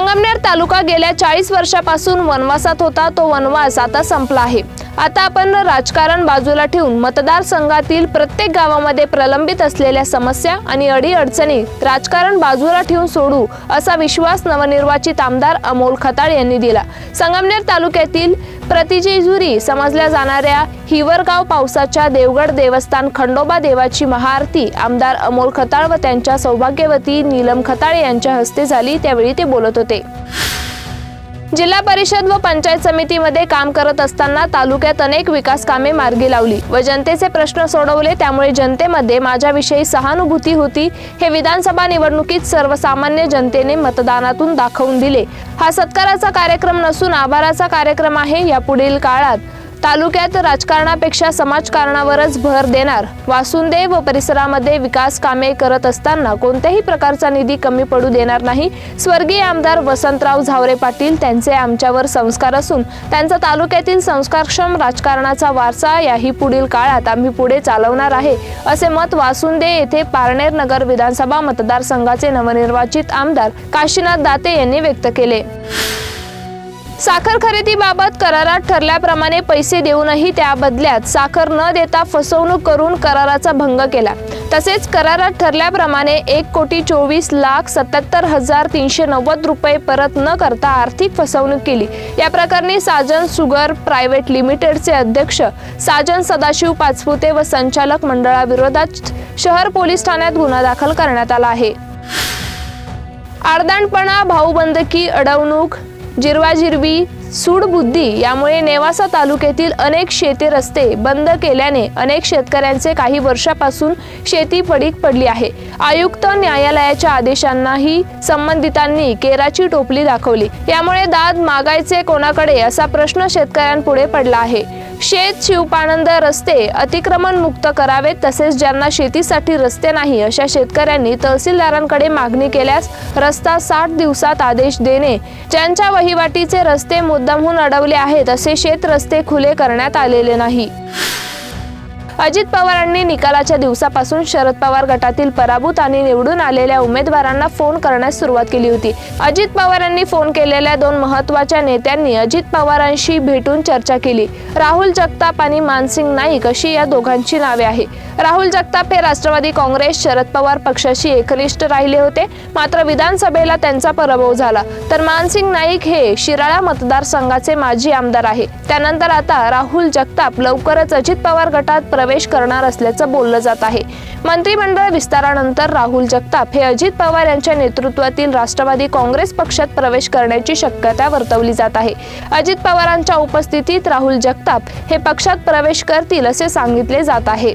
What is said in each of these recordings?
संगमनेर तालुका गेल्या चाळीस वर्षापासून वनवासात होता तो वनवास आता संपला आहे. आता आपण राजकारण बाजूला ठेवून मतदारसंघातील प्रत्येक गावामध्ये प्रलंबित असलेल्या समस्या आणि अडीअडचणी राजकारण बाजूला ठेवून सोडू असा विश्वास नवनिर्वाचित आमदार अमोल खताळ यांनी दिला. संगमनेर तालुक्यातील प्रतिजेजुरी समजल्या जाणाऱ्या हिवरगाव पावसाच्या देवगड देवस्थान खंडोबा देवाची महाआरती. आमदार अमोल खताळ व त्यांच्या सौभाग्यवती नीलम खताळे यांच्या हस्ते झाली. त्यावेळी ते बोलत होते. जिल्हा परिषद व पंचायत समितीमध्ये काम करत असताना तालुक्यात अनेक विकास कामे मार्गी लावली. व जनतेचे प्रश्न सोडवले. त्यामुळे जनतेमध्ये माझ्याविषयी सहानुभूती होती. हे विधानसभा निवडणुकीत सर्वसामान्य जनतेने मतदानातून दाखवून दिले. हा सत्काराचा कार्यक्रम नसून आभाराचा कार्यक्रम आहे. यापुढील काळात तालुक्यात राजकारणापेक्षा समाजकारणावरच भर देणार. वासुंदे व परिसरामध्ये विकास कामे करत असताना कोणत्याही प्रकारचा निधी कमी पडू देणार नाही. स्वर्गीय आमदार वसंतराव झावरे पाटील त्यांचे आमच्यावर संस्कार असून त्यांचा तालुक्यातील संस्कारक्षम राजकारणाचा वारसा याही पुढील काळात आम्ही पुढे चालवणार आहे असे मत वासुंदे येथे पारनेर नगर विधानसभा मतदारसंघाचे नवनिर्वाचित आमदार काशीनाथ दाते यांनी व्यक्त केले. साखर खरेदीबाबत करारात ठरल्याप्रमाणे पैसे देऊनही त्या बदल्यात साखर न देता फसवणूक करून कराराचा भंग केला. तसेच करारात ठरल्याप्रमाणे एक कोटी चोवीस लाख सत्याहत्तर हजार तीनशे नव्वद रुपये परत न करता आर्थिक फसवणूक केली. या प्रकरणी साजन सुगर प्रायव्हेट लिमिटेडचे अध्यक्ष साजन सदाशिव पाचपुते व संचालक मंडळाविरोधात शहर पोलीस ठाण्यात गुन्हा दाखल करण्यात आला आहे. आडदांडपणा भाऊबंदकी अडवणूक जिरवाजिरवी सूडबुद्धी यामुळे नेवासा तालुक्यातील अनेक शेती रस्ते बंद केल्याने अनेक शेतकऱ्यांचे काही वर्षापासून शेती पडीक पडली आहे. आयुक्त न्यायालयाच्या आदेशांनाही संबंधितांनी केराची टोपली दाखवली. यामुळे दाद मागायचे कोणाकडे असा प्रश्न शेतकऱ्यांपुढे पडला आहे. शेत शिवपानंद रस्ते अतिक्रमण मुक्त करावेत तसेच ज्यांना शेतीसाठी रस्ते नाही अशा शेतकऱ्यांनी तहसीलदारांकडे मागणी केल्यास रस्ता साठ दिवसात आदेश देणे ज्यांच्या वहिवाटीचे रस्ते मुद्दामहून अडवले आहेत असे शेत रस्ते खुले करण्यात आलेले नाही. अजित पवारांनी निकालाच्या दिवसापासून शरद पवार गटातील पराभूत आणि निवडून आलेल्या उमेदवारांना फोन करण्यास सुरुवात केली होती. अजित पवारांनी फोन केलेल्या दोन महत्त्वाच्या नेत्यांनी अजित पवारांशी भेटून चर्चा केली. राहुल जगताप आणि मानसिंग नाईक अशी या दोघांची नावे आहे राहुल जगताप हे राष्ट्रवादी काँग्रेस शरद पवार पक्षाशी एकनिष्ठ राहिले होते. मात्र विधानसभेला त्यांचा पराभव झाला. तर मानसिंग नाईक हे शिराळा मतदारसंघाचे माजी आमदार आहे. त्यानंतर आता राहुल जगताप लवकरच अजित पवार गटात प्रवेश करणार असल्याचं बोललं जात आहे. मंत्रिमंडळ विस्तारानंतर राहुल जगताप हे अजित पवार यांच्या नेतृत्वातील राष्ट्रवादी काँग्रेस पक्षात प्रवेश करण्याची शक्यता वर्तवली जात आहे. अजित पवारांच्या उपस्थितीत राहुल जगताप हे पक्षात प्रवेश करतील असे सांगितले जात आहे.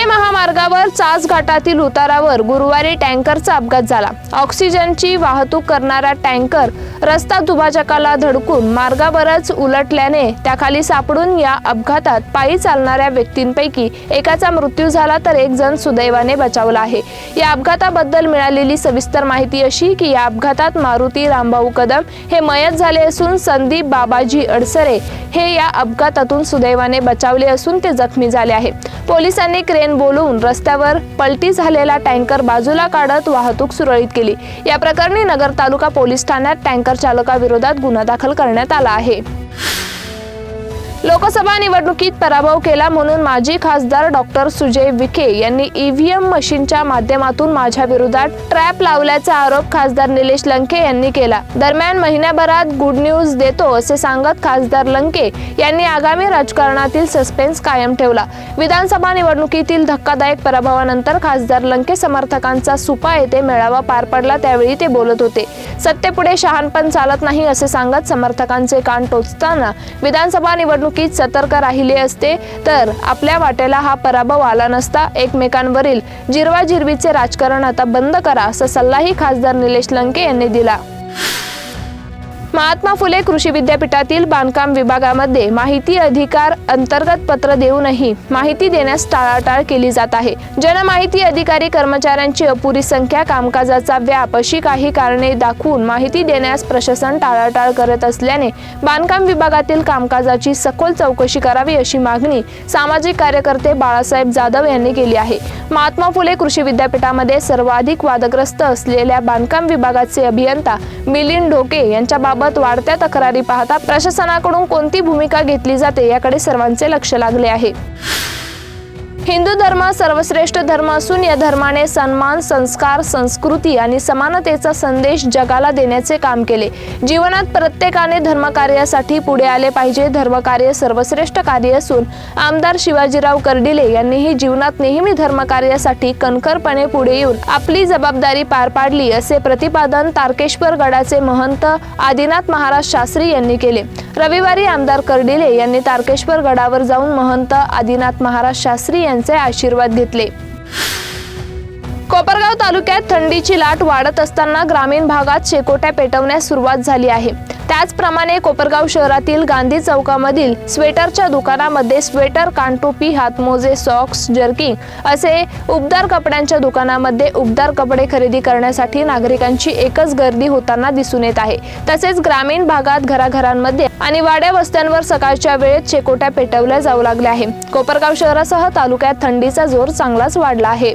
पुणे महामार्गावर चास घाटातील उतारावर गुरुवारी टँकरचा अपघात झाला. ऑक्सिजनची वाहतूक करणारा टँकर रस्ता दुभाजकाला धडकून मार्गावरच उलटल्याने त्याखाली सापडून या अपघातात पायी चालणाऱ्या व्यक्तींपैकी एकाचा मृत्यू झाला तर एक जण सुदैवाने बचावला आहे. या अपघाताबद्दल मिळालेली सविस्तर माहिती अशी की या अपघातात मारुती रामभाऊ कदम हे मयत झाले असून संदीप बाबाजी अडसरे हे या अपघातातून सुदैवाने बचावले असून ते जखमी झाले आहे. पोलिसांनी क्रेन बोलवून रस्त्यावर पलटी झालेला टँकर बाजूला काढत वाहतूक सुरळीत केली. या प्रकरणी नगर तालुका पोलीस ठाण्यात टँकर चालकाविरोधात गुन्हा दाखल करण्यात आला आहे. लोकसभा निवडणुकीत पराभव केला म्हणून माजी खासदार डॉक्टर सुजय विखे यांनी ईव्हीएम मशीनच्या माध्यमातून माझ्या विरोधात ट्रॅप लावल्याचा आरोप खासदार निलेश लंके यांनी केला. दरम्यान महिन्याभरात गुड न्यूज देतो असे सांगत खासदार लंके यांनी आगामी राजकारणातील सस्पेन्स कायम ठेवला. विधानसभा निवडणुकीतील धक्कादायक पराभवानंतर खासदार लंके समर्थकांचा सुपा येथे मेळावा पार पडला त्यावेळी ते बोलत होते. सत्तेपुढे शहाणपण चालत नाही असे सांगत समर्थकांचे कान टोचताना विधानसभा निवडणूक निवडणुकीत सतर्क राहिले असते तर आपल्या वाट्याला हा पराभव आला नसता एकमेकांवरील जिरवाजिरवीचे राजकारण आता बंद करा असा सल्लाही खासदार निलेश लंके यांनी दिला. महात्मा फुले कृषी विद्यापीठातील बांधकाम विभागामध्ये माहिती अधिकार अंतर्गत पत्र देऊनही माहिती देण्यास टाळाटाळ केली जात आहे. जनमाहिती अधिकारी कर्मचाऱ्यांची अपुरी संख्या कामकाजाचा व्याप अशी काही कारणे दाखवून माहिती देण्यास प्रशासन टाळाटाळ करत असल्याने बांधकाम विभागातील कामकाजाची सखोल चौकशी करावी अशी मागणी सामाजिक कार्यकर्ते बाळासाहेब जाधव यांनी केली आहे. महात्मा फुले कृषी विद्यापीठामध्ये सर्वाधिक वादग्रस्त असलेल्या बांधकाम विभागाचे अभियंता मिलिंद ढोके यांच्याबाबत वाढत्या तक्रारी पाहता प्रशासनाकडून कोणती भूमिका घेतली जाते याकडे सर्वांचे लक्ष लागले आहे. हिंदू धर्म सर्वश्रेष्ठ धर्म असून या धर्माने सन्मान संस्कार संस्कृती आणि समानतेचा संदेश जगाला देण्याचे काम केले. जीवनात प्रत्येकाने धर्मकार्यासाठी पुढे आले पाहिजे. धर्मकार्य सर्वश्रेष्ठ कार्य असून आमदार शिवाजीराव कर्डिले यांनीही जीवनात नेहमी धर्मकार्यासाठी कणखरपणे पुढे येऊन आपली जबाबदारी पार पाडली असे प्रतिपादन तारकेश्वर गडाचे महंत आदिनाथ महाराज शास्त्री यांनी केले. रविवारी आमदार कर्डिले यांनी तारकेश्वर गडावर जाऊन महंत आदिनाथ महाराज शास्त्री यांचे आशीर्वाद घेतले. कोपरगाव तालुक्यात थंडीची लाट वाढत असताना ग्रामीण भागात शेकोट्या पेटवण्यास सुरुवात झाली आहे. त्याचप्रमाणे कोपरगाव शहरातील गांधी चौकामधील स्वेटरच्या दुकानामध्ये स्वेटर कानटोपी हातमोजे सॉक्स जर्किंग असे उबदार कपड्यांच्या दुकानामध्ये उबदार कपडे खरेदी करण्यासाठी नागरिकांची एकच गर्दी होताना दिसून येत आहे. तसेच ग्रामीण भागात घराघरांमध्ये आणि वाड्या वस्त्यांवर सकाळच्या वेळेत शेकोट्या पेटवल्या जाऊ लागल्या आहे कोपरगाव शहरासह तालुक्यात थंडीचा जोर चांगलाच वाढला आहे.